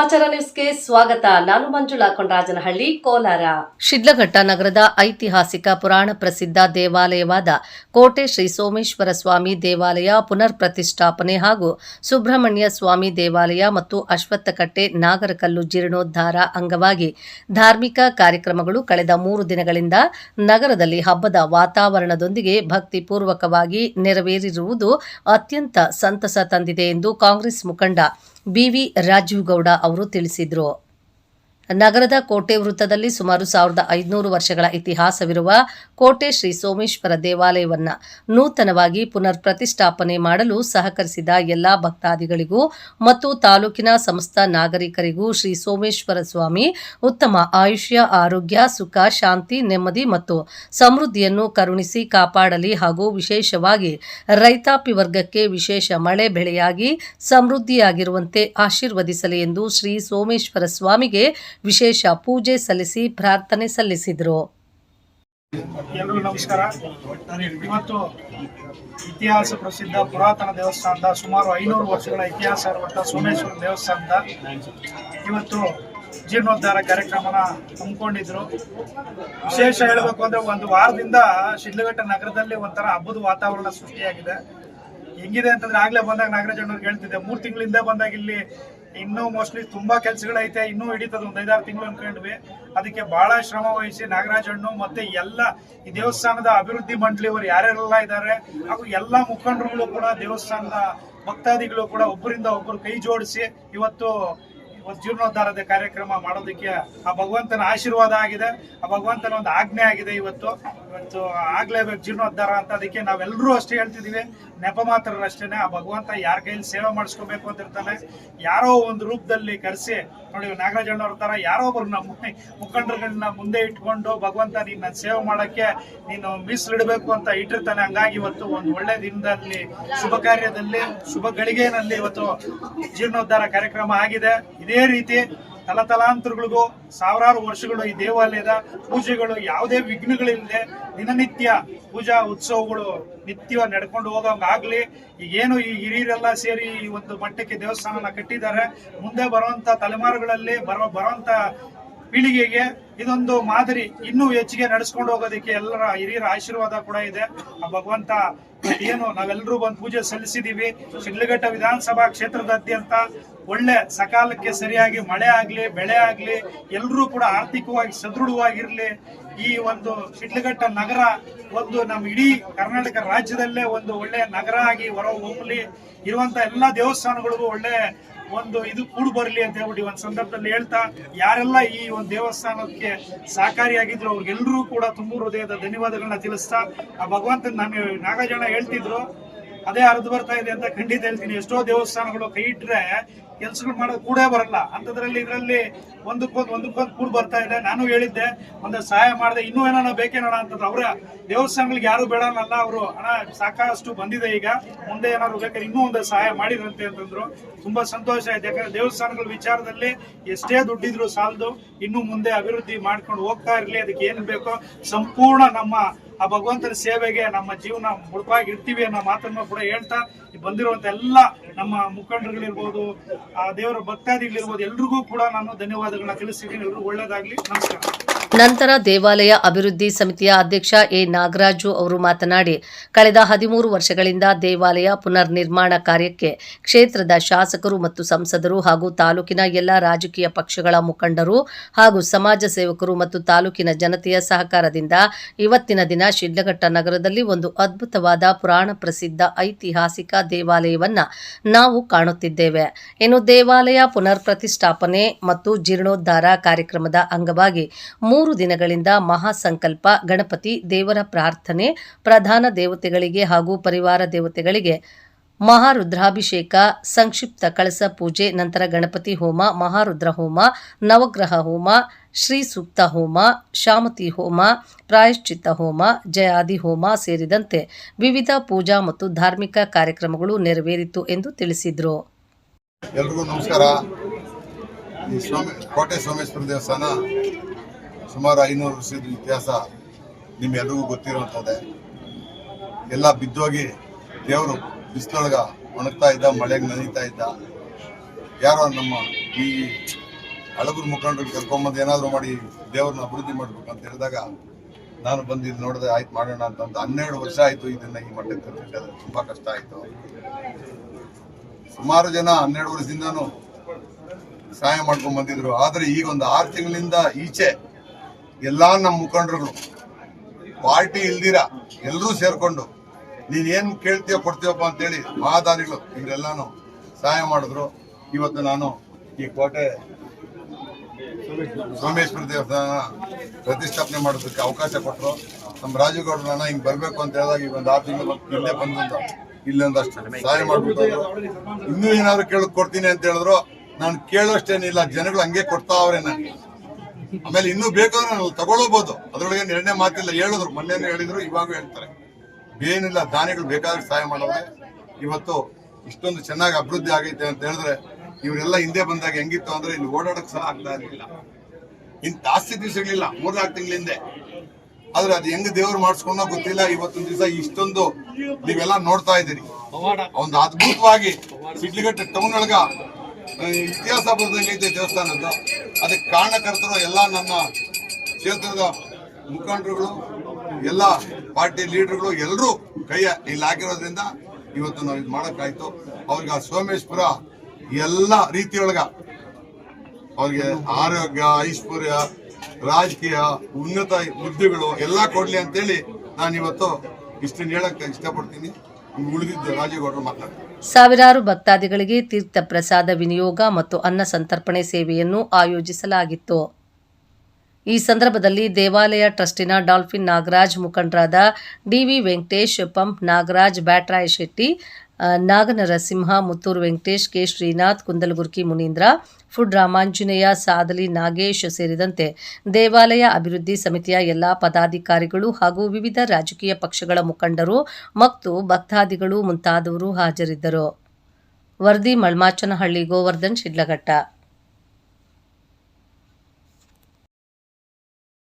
ಸಮಾಚಾರ ನ್ಯೂಸ್ಗೆ ಸ್ವಾಗತ. ನಾನು ಮಂಜುಳಾ ಕೊಂಡರಾಜನಹಳ್ಳಿ ಕೋಲಾರ. ಶಿಡ್ಲಘಟ್ಟ ನಗರದ ಐತಿಹಾಸಿಕ ಪುರಾಣ ಪ್ರಸಿದ್ಧ ದೇವಾಲಯವಾದ ಕೋಟೆ ಶ್ರೀ ಸೋಮೇಶ್ವರ ಸ್ವಾಮಿ ದೇವಾಲಯ ಪುನರ್ ಪ್ರತಿಷ್ಠಾಪನೆ ಹಾಗೂ ಸುಬ್ರಹ್ಮಣ್ಯ ಸ್ವಾಮಿ ದೇವಾಲಯ ಮತ್ತು ಅಶ್ವತ್ಥಕಟ್ಟೆ ನಾಗರಕಲ್ಲು ಜೀರ್ಣೋದ್ಧಾರ ಅಂಗವಾಗಿ ಧಾರ್ಮಿಕ ಕಾರ್ಯಕ್ರಮಗಳು ಕಳೆದ ಮೂರು ದಿನಗಳಿಂದ ನಗರದಲ್ಲಿ ಹಬ್ಬದ ವಾತಾವರಣದೊಂದಿಗೆ ಭಕ್ತಿಪೂರ್ವಕವಾಗಿ ನೆರವೇರಿರುವುದು ಅತ್ಯಂತ ಸಂತಸ ತಂದಿದೆ ಎಂದು ಕಾಂಗ್ರೆಸ್ ಮುಖಂಡ ಬಿವಿ ರಾಜೀವ್ ಗೌಡ ಅವರು ತಿಳಿಸಿದರು. ನಗರದ ಕೋಟೆ ವೃತ್ತದಲ್ಲಿ ಸುಮಾರು ಸಾವಿರದ ಐದುನೂರು ವರ್ಷಗಳ ಇತಿಹಾಸವಿರುವ ಕೋಟೆ ಶ್ರೀ ಸೋಮೇಶ್ವರ ದೇವಾಲಯವನ್ನು ನೂತನವಾಗಿ ಪುನರ್ ಪ್ರತಿಷ್ಠಾಪನೆ ಮಾಡಲು ಸಹಕರಿಸಿದ ಎಲ್ಲಾ ಭಕ್ತಾದಿಗಳಿಗೂ ಮತ್ತು ತಾಲೂಕಿನ ಸಮಸ್ತ ನಾಗರಿಕರಿಗೂ ಶ್ರೀ ಸೋಮೇಶ್ವರ ಸ್ವಾಮಿ ಉತ್ತಮ ಆಯುಷ್ಯ, ಆರೋಗ್ಯ, ಸುಖ, ಶಾಂತಿ, ನೆಮ್ಮದಿ ಮತ್ತು ಸಮೃದ್ಧಿಯನ್ನು ಕರುಣಿಸಿ ಕಾಪಾಡಲಿ ಹಾಗೂ ವಿಶೇಷವಾಗಿ ರೈತಾಪಿ ವರ್ಗಕ್ಕೆ ವಿಶೇಷ ಮಳೆ ಬೆಳೆಯಾಗಿ ಸಮೃದ್ಧಿಯಾಗಿರುವಂತೆ ಆಶೀರ್ವದಿಸಲಿ ಎಂದು ಶ್ರೀ ಸೋಮೇಶ್ವರ ಸ್ವಾಮಿಗೆ ವಿಶೇಷ ಪೂಜೆ ಸಲ್ಲಿಸಿ, ಪ್ರಾರ್ಥನೆ ಸಲ್ಲಿಸಿದರು. ಎಲ್ರಿಗೂ ನಮಸ್ಕಾರ. ಇವತ್ತು ಇತಿಹಾಸ ಪ್ರಸಿದ್ಧ ಪುರಾತನ ದೇವಸ್ಥಾನದ ಸುಮಾರು ಐನೂರು ವರ್ಷಗಳ ಇತಿಹಾಸ ಇರುವಂತಹ ಸೋಮೇಶ್ವರ ದೇವಸ್ಥಾನದ ಇವತ್ತು ಜೀರ್ಣೋದ್ಧಾರ ಕಾರ್ಯಕ್ರಮನ ಹಮ್ಮಿಕೊಂಡಿದ್ರು. ವಿಶೇಷ ಹೇಳಬೇಕು ಅಂದ್ರೆ ಒಂದು ವಾರದಿಂದ ಶಿಡ್ಲಘಟ್ಟ ನಗರದಲ್ಲಿ ಒಂಥರ ಹಬ್ಬದ ವಾತಾವರಣ ಸೃಷ್ಟಿಯಾಗಿದೆ. ಹೆಂಗಿದೆ ಅಂತಂದ್ರೆ ಆಗ್ಲೇ ಬಂದಾಗ ನಾಗರಾಜ್ ಹೇಳ್ತಿದ್ದೆ, ಮೂರ್ ತಿಂಗಳಿಂದ ಬಂದಾಗ ಇಲ್ಲಿ ಇನ್ನೂ ಮೋಸ್ಟ್ಲಿ ತುಂಬಾ ಕೆಲಸಗಳೈತೆ, ಇನ್ನೂ ಹಿಡಿತದ, ಒಂದ್ ಐದಾರು ತಿಂಗಳು ಅನ್ಕೊಂಡ್ವಿ. ಅದಕ್ಕೆ ಬಹಳ ಶ್ರಮ ವಹಿಸಿ ನಾಗರಾಜ್ ಅಣ್ಣು ಮತ್ತೆ ಎಲ್ಲ ಈ ದೇವಸ್ಥಾನದ ಅಭಿವೃದ್ಧಿ ಮಂಡಳಿಯವರು ಯಾರ್ಯಾರೆಲ್ಲ ಇದ್ದಾರೆ ಹಾಗೂ ಎಲ್ಲಾ ಮುಖಂಡರುಗಳು ಕೂಡ, ದೇವಸ್ಥಾನದ ಭಕ್ತಾದಿಗಳು ಕೂಡ ಒಬ್ಬರಿಂದ ಒಬ್ಬರು ಕೈ ಜೋಡಿಸಿ ಇವತ್ತು ಜೀರ್ಣೋದ್ಧಾರದ ಕಾರ್ಯಕ್ರಮ ಮಾಡೋದಕ್ಕೆ ಆ ಭಗವಂತನ ಆಶೀರ್ವಾದ ಆಗಿದೆ. ಆ ಭಗವಂತನ ಒಂದು ಆಜ್ಞೆ ಆಗಿದೆ ಇವತ್ತು. ಇವತ್ತು ಆಗ್ಲೇಬೇಕು ಜೀರ್ಣೋದ್ಧಾರ ಅಂತ ಅದಕ್ಕೆ ನಾವೆಲ್ಲರೂ ಅಷ್ಟೇ ಹೇಳ್ತಿದೀವಿ. ನೆಪ ಮಾತ್ರ ಅಷ್ಟೇನೆ ಆ ಭಗವಂತ ಯಾರ ಕೈಯಲ್ಲಿ ಸೇವೆ ಮಾಡಿಸ್ಕೋಬೇಕು ಅಂತ ಇರ್ತಾನೆ. ಯಾರೋ ಒಂದು ರೂಪದಲ್ಲಿ ಕರೆಸಿ, ನೋಡಿ ನಾಗರಾಜಣ್ಣವ್ರ ತರ ಯಾರೋ ಒಬ್ರು ನಮ್ಮ ಮುಖಂಡರುಗಳನ್ನ ಮುಂದೆ ಇಟ್ಕೊಂಡು, ಭಗವಂತ ನಿನ್ನ ನನ್ ಸೇವೆ ಮಾಡಕ್ಕೆ ನೀನು ಮೀಸಲಿಡಬೇಕು ಅಂತ ಇಟ್ಟಿರ್ತಾನೆ. ಹಂಗಾಗಿ ಇವತ್ತು ಒಂದು ಒಳ್ಳೆ ದಿನದಲ್ಲಿ, ಶುಭ ಕಾರ್ಯದಲ್ಲಿ, ಶುಭ ಗಳಿಗೆನಲ್ಲಿ ಇವತ್ತು ಜೀರ್ಣೋದ್ಧಾರ ಕಾರ್ಯಕ್ರಮ ಆಗಿದೆ. ಇದೇ ರೀತಿ ತಲತಲಾಂತರಗಳಿಗೂ ಸಾವಿರಾರು ವರ್ಷಗಳು ಈ ದೇವಾಲಯದ ಪೂಜೆಗಳು, ಯಾವುದೇ ವಿಘ್ನಗಳಿಲ್ಲದೆ ದಿನನಿತ್ಯ ಪೂಜಾ ಉತ್ಸವಗಳು ನಿತ್ಯ ನಡ್ಕೊಂಡು ಹೋಗೋಂಗಾಗ್ಲಿ ಈಗೇನು ಈ ಹಿರಿಯರೆಲ್ಲ ಸೇರಿ ಈ ಒಂದು ಮಟ್ಟಕ್ಕೆ ದೇವಸ್ಥಾನನ ಕಟ್ಟಿದ್ದಾರೆ. ಮುಂದೆ ಬರುವಂತ ತಲೆಮಾರುಗಳಲ್ಲಿ ಬರೋ ಬರುವಂತ ಪೀಳಿಗೆಗೆ ಇದೊಂದು ಮಾದರಿ ಇನ್ನೂ ಹೆಚ್ಚಿಗೆ ನಡೆಸ್ಕೊಂಡು ಹೋಗೋದಕ್ಕೆ ಎಲ್ಲರ ಹಿರಿಯರ ಆಶೀರ್ವಾದ ಕೂಡ ಇದೆ. ಆ ಭಗವಂತ ಏನು ನಾವೆಲ್ಲರೂ ಬಂದು ಪೂಜೆ ಸಲ್ಲಿಸಿದೀವಿ. ಶಿಡ್ಲಘಟ್ಟ ವಿಧಾನಸಭಾ ಕ್ಷೇತ್ರದಾದ್ಯಂತ ಒಳ್ಳೆ ಸಕಾಲಕ್ಕೆ ಸರಿಯಾಗಿ ಮಳೆ ಆಗಲಿ, ಬೆಳೆ ಆಗಲಿ ಎಲ್ಲರೂ ಕೂಡ ಆರ್ಥಿಕವಾಗಿ ಸದೃಢವಾಗಿರಲಿ. ಈ ಒಂದು ಶಿಡ್ಲಘಟ್ಟ ನಗರ ಒಂದು ನಮ್ಮ ಇಡೀ ಕರ್ನಾಟಕ ರಾಜ್ಯದಲ್ಲೇ ಒಂದು ಒಳ್ಳೆಯ ನಗರ ಆಗಿ ಹೊರ ಹೊಮ್ಮಲಿ ಇರುವಂತ ಎಲ್ಲಾ ದೇವಸ್ಥಾನಗಳಿಗೂ ಒಳ್ಳೆ ಒಂದು ಇದು ಕೂಡು ಬರಲಿ ಅಂತ ಹೇಳ್ಬಿಟ್ಟು ಒಂದು ಸಂದರ್ಭದಲ್ಲಿ ಹೇಳ್ತಾ, ಯಾರೆಲ್ಲ ಈ ಒಂದು ದೇವಸ್ಥಾನಕ್ಕೆ ಸಹಕಾರಿಯಾಗಿದ್ರು ಅವ್ರಿಗೆಲ್ಲರೂ ಕೂಡ ತುಂಬ ಹೃದಯದ ಧನ್ಯವಾದಗಳನ್ನ ತಿಳಿಸ್ತಾ, ಆ ಭಗವಂತನ ನಾನು ನಾಗಜನ ಹೇಳ್ತಿದ್ರು, ಅದೇ ಹರಿದು ಬರ್ತಾ ಇದೆ ಅಂತ ಖಂಡಿತ ಹೇಳ್ತೀನಿ. ಎಷ್ಟೋ ದೇವಸ್ಥಾನಗಳು ಕೈ ಇಟ್ರೆ ಕೆಲ್ಸಗಳು ಮಾಡೋದು ಕೂಡೇ ಬರಲ್ಲ. ಅಂತದ್ರಲ್ಲಿ ಇದರಲ್ಲಿ ಒಂದಕ್ಕೊಂದು ಒಂದಕ್ಕೊಂದು ಕೂಡ ಬರ್ತಾ ಇದೆ. ನಾನು ಹೇಳಿದ್ದೆ, ಒಂದು ಸಹಾಯ ಮಾಡಿದೆ, ಇನ್ನೂ ಏನಾನ ಬೇಕೇನೋಣ ಅಂತಂದ್ರೆ. ಅವರ ದೇವಸ್ಥಾನಗಳಿಗೆ ಯಾರು ಬೇಡಲ್ಲ ಅವರು ಹಣ ಸಾಕಷ್ಟು ಬಂದಿದೆ ಈಗ. ಮುಂದೆ ಏನಾದ್ರು ಬೇಕಾದ್ರೆ ಇನ್ನೂ ಒಂದು ಸಹಾಯ ಮಾಡಿದ್ರಂತೆ ಅಂತಂದ್ರು. ತುಂಬಾ ಸಂತೋಷ ಆಯ್ತು. ಯಾಕಂದ್ರೆ ದೇವಸ್ಥಾನಗಳ ವಿಚಾರದಲ್ಲಿ ಎಷ್ಟೇ ದುಡ್ಡಿದ್ರು ಸಾಲದು, ಇನ್ನು ಮುಂದೆ ಅಭಿವೃದ್ಧಿ ಮಾಡ್ಕೊಂಡು ಹೋಗ್ತಾ ಇರಲಿ, ಅದಕ್ಕೆ ಏನ್ ಬೇಕೋ ಸಂಪೂರ್ಣ ನಮ್ಮ, ಆ ಭಗವಂತನ ಸೇವೆಗೆ ನಮ್ಮ ಜೀವನ ಮುಡುಪಾಗಿ ಇರ್ತೀವಿ ಅನ್ನೋ ಮಾತನ್ನು ಕೂಡ ಹೇಳ್ತಾ ಬಂದಿರುವಂತ ಎಲ್ಲ ನಮ್ಮ ಮುಖಂಡರುಗಳಿರ್ಬೋದು ಆ ದೇವರ ಭಕ್ತಾದಿಗಳಿರ್ಬೋದು ಎಲ್ರಿಗೂ ಕೂಡ ನಾನು ಧನ್ಯವಾದಗಳನ್ನ ತಿಳಿಸಿದ್ದೀನಿ ಎಲ್ರಿಗೂ ಒಳ್ಳೇದಾಗ್ಲಿ. ನಮಸ್ಕಾರ. ನಂತರ ದೇವಾಲಯ ಅಭಿವೃದ್ಧಿ ಸಮಿತಿಯ ಅಧ್ಯಕ್ಷ ಎ ನಾಗರಾಜು ಅವರು ಮಾತನಾಡಿ, ಕಳೆದ ಹದಿಮೂರು ವರ್ಷಗಳಿಂದ ದೇವಾಲಯ ಪುನರ್ ನಿರ್ಮಾಣ ಕಾರ್ಯಕ್ಕೆ ಕ್ಷೇತ್ರದ ಶಾಸಕರು ಮತ್ತು ಸಂಸದರು ಹಾಗೂ ತಾಲೂಕಿನ ಎಲ್ಲ ರಾಜಕೀಯ ಪಕ್ಷಗಳ ಮುಖಂಡರು ಹಾಗೂ ಸಮಾಜ ಸೇವಕರು ಮತ್ತು ತಾಲೂಕಿನ ಜನತೆಯ ಸಹಕಾರದಿಂದ ಇವತ್ತಿನ ದಿನ ಶಿಡ್ಲಘಟ್ಟ ನಗರದಲ್ಲಿ ಒಂದು ಅದ್ಭುತವಾದ ಪುರಾಣ ಪ್ರಸಿದ್ಧ ಐತಿಹಾಸಿಕ ದೇವಾಲಯವನ್ನ ನಾವು ಕಾಣುತ್ತಿದ್ದೇವೆ. ಇನ್ನು ದೇವಾಲಯ ಪುನರ್ ಪ್ರತಿಷ್ಠಾಪನೆ ಮತ್ತು ಜೀರ್ಣೋದ್ಧಾರ ಕಾರ್ಯಕ್ರಮದ ಅಂಗವಾಗಿ ದಿನಗಳಿಂದ ಮಹಾಸಂಕಲ್ಪ, ಗಣಪತಿ, ದೇವರ ಪ್ರಾರ್ಥನೆ, ಪ್ರಧಾನ ದೇವತೆಗಳಿಗೆ ಹಾಗೂ ಪರಿವಾರ ದೇವತೆಗಳಿಗೆ ಮಹಾರುದ್ರಾಭಿಷೇಕ, ಸಂಕ್ಷಿಪ್ತ ಕಳಸ ಪೂಜೆ, ನಂತರ ಗಣಪತಿ ಹೋಮ, ಮಹಾರುದ್ರ ಹೋಮ, ನವಗ್ರಹ ಹೋಮ, ಶ್ರೀ ಸೂಕ್ತ ಹೋಮ, ಶಾಮತಿ ಹೋಮ, ಪ್ರಾಯಶ್ಚಿತ್ತ ಹೋಮ, ಜಯಾದಿ ಹೋಮ ಸೇರಿದಂತೆ ವಿವಿಧ ಪೂಜಾ ಮತ್ತು ಧಾರ್ಮಿಕ ಕಾರ್ಯಕ್ರಮಗಳು ನೆರವೇರಿತು ಎಂದು ತಿಳಿಸಿದರು. ಎಲ್ರಿಗೂ ನಮಸ್ಕಾರ. ಈ ಸ್ವಾಮಿ, ಕೋಟೆ ಸೋಮೇಶ್ವರ ದೇವಸ್ಥಾನ ಸುಮಾರು ಐನೂರು ವರ್ಷದ ಇತಿಹಾಸ ನಿಮ್ಮೆಲ್ರಿಗೂ ಗೊತ್ತಿರುವಂಥದ್ದೇ. ಎಲ್ಲ ಬಿದ್ದೋಗಿ ದೇವರು ಬಿಸಿಲೊಳಗೆ ಒಣಗ್ತಾ ಇದ್ದ, ಮಳೆಗೆ ನೆನೀತಾ ಇದ್ದ, ಯಾರೋ ನಮ್ಮ ಈ ಹಳಬರು ಮುಖಂಡರು ಕರ್ಕೊಂಬಂದು ಏನಾದರೂ ಮಾಡಿ ದೇವ್ರನ್ನ ಅಭಿವೃದ್ಧಿ ಮಾಡ್ಬೇಕು ಅಂತ ಹೇಳಿದಾಗ ನಾನು ಬಂದು ಇದು ನೋಡಿದೆ, ಆಯ್ತು ಮಾಡೋಣ ಅಂತಂದು ಹನ್ನೆರಡು ವರ್ಷ ಆಯ್ತು ಇದನ್ನ ಈ ಮಟ್ಟಕ್ಕೆ ತಲುಪಿಸಿದ್ರೆ ತುಂಬಾ ಕಷ್ಟ ಆಯ್ತು. ಸುಮಾರು ಜನ ಹನ್ನೆರಡು ವರ್ಷದಿಂದಾನು ಸಹಾಯ ಮಾಡ್ಕೊಂಡ್ ಬಂದಿದ್ರು ಆದ್ರೆ ಈಗ ಒಂದು ಆರು ತಿಂಗಳಿಂದ ಈಚೆ ಎಲ್ಲಾ ನಮ್ಮ ಮುಖಂಡರುಗಳು, ಪಾರ್ಟಿ ಇಲ್ದಿರ ಎಲ್ಲರೂ ಸೇರ್ಕೊಂಡು, ನೀನ್ ಏನ್ ಕೊಡ್ತೀಯಪ್ಪ ಕೊಡ್ತೀವಪ್ಪ ಅಂತೇಳಿ ಮಹಾದಾನಿಗಳು ಇವರೆಲ್ಲಾನು ಸಹಾಯ ಮಾಡಿದ್ರು. ಇವತ್ತು ನಾನು ಈ ಕೋಟೆ ಸೋಮೇಶ್ವರ ದೇವಸ್ಥಾನ ಪ್ರತಿಷ್ಠಾಪನೆ ಮಾಡೋದಕ್ಕೆ ಅವಕಾಶ ಕೊಟ್ಟರು ನಮ್ಮ ರಾಜುಗೌಡರು ನಾನು ಹಿಂಗೆ ಬರಬೇಕು ಅಂತ ಹೇಳಿದಾಗ ಈಗ ಒಂದು ಆರು ತಿಂಗಳು ಇಲ್ಲೇ ಬಂದಂತ ಇಲ್ಲೊಂದಷ್ಟು ಸಹಾಯ ಮಾಡ್ಬಿಟ್ಟು. ಇನ್ನೂ ಏನಾದ್ರು ಕೇಳಕ್ ಕೊಡ್ತೀನಿ ಅಂತ ಹೇಳಿದ್ರು. ನಾನು ಕೇಳೋಷ್ಟೇನಿಲ್ಲ. ಜನಗಳು ಹಂಗೆ ಕೊಡ್ತಾ ಅವ್ರೆ ನನಗೆ. ಆಮೇಲೆ ಇನ್ನೂ ಬೇಕಾದ್ರೆ ನಾವು ತಗೊಳ್ಬಹುದು ಅದರೊಳಗೆ ನಿರ್ಣಯ ಮಾತಿಲ್ಲ, ಹೇಳಿದ್ರು. ಮೊನ್ನೆ ಹೇಳಿದ್ರು ಇವಾಗ ಹೇಳ್ತಾರೆ. ಏನಿಲ್ಲ, ದಾನಿಗಳು ಬೇಕಾದ್ರೆ ಸಹಾಯ ಮಾಡೋದ್ರೆ ಇವತ್ತು ಇಷ್ಟೊಂದು ಚೆನ್ನಾಗಿ ಅಭಿವೃದ್ಧಿ ಆಗೈತೆ ಅಂತ ಹೇಳಿದ್ರೆ ಇವರೆಲ್ಲ ಹಿಂದೆ ಬಂದಾಗ ಹೆಂಗಿತ್ತು ಅಂದ್ರೆ ಇಲ್ಲಿ ಓಡಾಡಕ್ ಸಹ ಆಗ್ತಾ ಇರಲಿಲ್ಲ. ಇನ್ ಜಾಸ್ತಿ ಸಿಗಲಿಲ್ಲ, ಮೂರ್ನಾಲ್ಕು ತಿಂಗಳ ಹಿಂದೆ. ಆದ್ರೆ ಅದು ಹೆಂಗ್ ದೇವ್ರು ಮಾಡಿಸ್ಕೊಂಡ ಗೊತ್ತಿಲ್ಲ. ಇವತ್ತೊಂದ್ ದಿವಸ ಇಷ್ಟೊಂದು ನೀವೆಲ್ಲ ನೋಡ್ತಾ ಇದ್ದೀರಿ. ಒಂದು ಅದ್ಭುತವಾಗಿ ಸಿಡ್ಲಿಗಟ್ಟೆ ಟೌನ್ ಒಳಗ ಇತಿಹಾಸ ಬರ್ದಂಗೈತೆ ದೇವಸ್ಥಾನದ್ದು. ಅದಕ್ಕೆ ಕಾರಣಕರ್ತರು ಎಲ್ಲ ನನ್ನ ಕ್ಷೇತ್ರದ ಮುಖಂಡರುಗಳು, ಎಲ್ಲ ಪಾರ್ಟಿ ಲೀಡರ್ಗಳು ಎಲ್ಲರೂ ಕೈಯ ಇಲ್ಲಿ ಹಾಕಿರೋದ್ರಿಂದ ಇವತ್ತು ನಾವು ಇದು ಮಾಡೋಕ್ಕಾಯ್ತು. ಅವ್ರಿಗೆ ಆ ಸೋಮೇಶ್ವರ ಎಲ್ಲ ರೀತಿಯೊಳಗ ಅವ್ರಿಗೆ ಆರೋಗ್ಯ, ಐಶ್ವರ್ಯ, ರಾಜಕೀಯ, ಉನ್ನತ ಹುದ್ದೆಗಳು ಎಲ್ಲ ಕೊಡ್ಲಿ ಅಂತೇಳಿ ನಾನು ಇವತ್ತು ಇಷ್ಟನ್ನ ಹೇಳಕ್ಕೆ ಇಷ್ಟಪಡ್ತೀನಿ. ಸಾವಿರಾರು ಭಕ್ತಾದಿಗಳಿಗೆ ತೀರ್ಥ ಪ್ರಸಾದ ವಿನಿಯೋಗ ಮತ್ತು ಅನ್ನ ಸಂತರ್ಪಣೆ ಸೇವೆಯನ್ನು ಆಯೋಜಿಸಲಾಗಿತ್ತು. ಈ ಸಂದರ್ಭದಲ್ಲಿ ದೇವಾಲಯ ಟ್ರಸ್ಟಿನ ಡಾಲ್ಫಿನ್ ನಾಗರಾಜ್ ಮುಖಂಡರಾದ DV Venkatesh, pump Nagaraj, Byatraya Shetty Naganarasimha, Muthur Venkatesh, K. Srinath, Kundalagurki Munindra, food Ramanjaneya, Sadali Nagesh ಸೇರಿದಂತೆ ದೇವಾಲಯ ಅಭಿವೃದ್ಧಿ ಸಮಿತಿಯ ಎಲ್ಲ ಪದಾಧಿಕಾರಿಗಳು ಹಾಗೂ ವಿವಿಧ ರಾಜಕೀಯ ಪಕ್ಷಗಳ ಮುಖಂಡರು, ಮತ್ತು ಭಕ್ತಾದಿಗಳು ಮುಂತಾದವರು ಹಾಜರಿದ್ದರು. ವರದಿ ಮಳ್ಮಾಚನಹಳ್ಳಿ ಗೋವರ್ಧನ್, ಶಿಡ್ಲಘಟ್ಟ.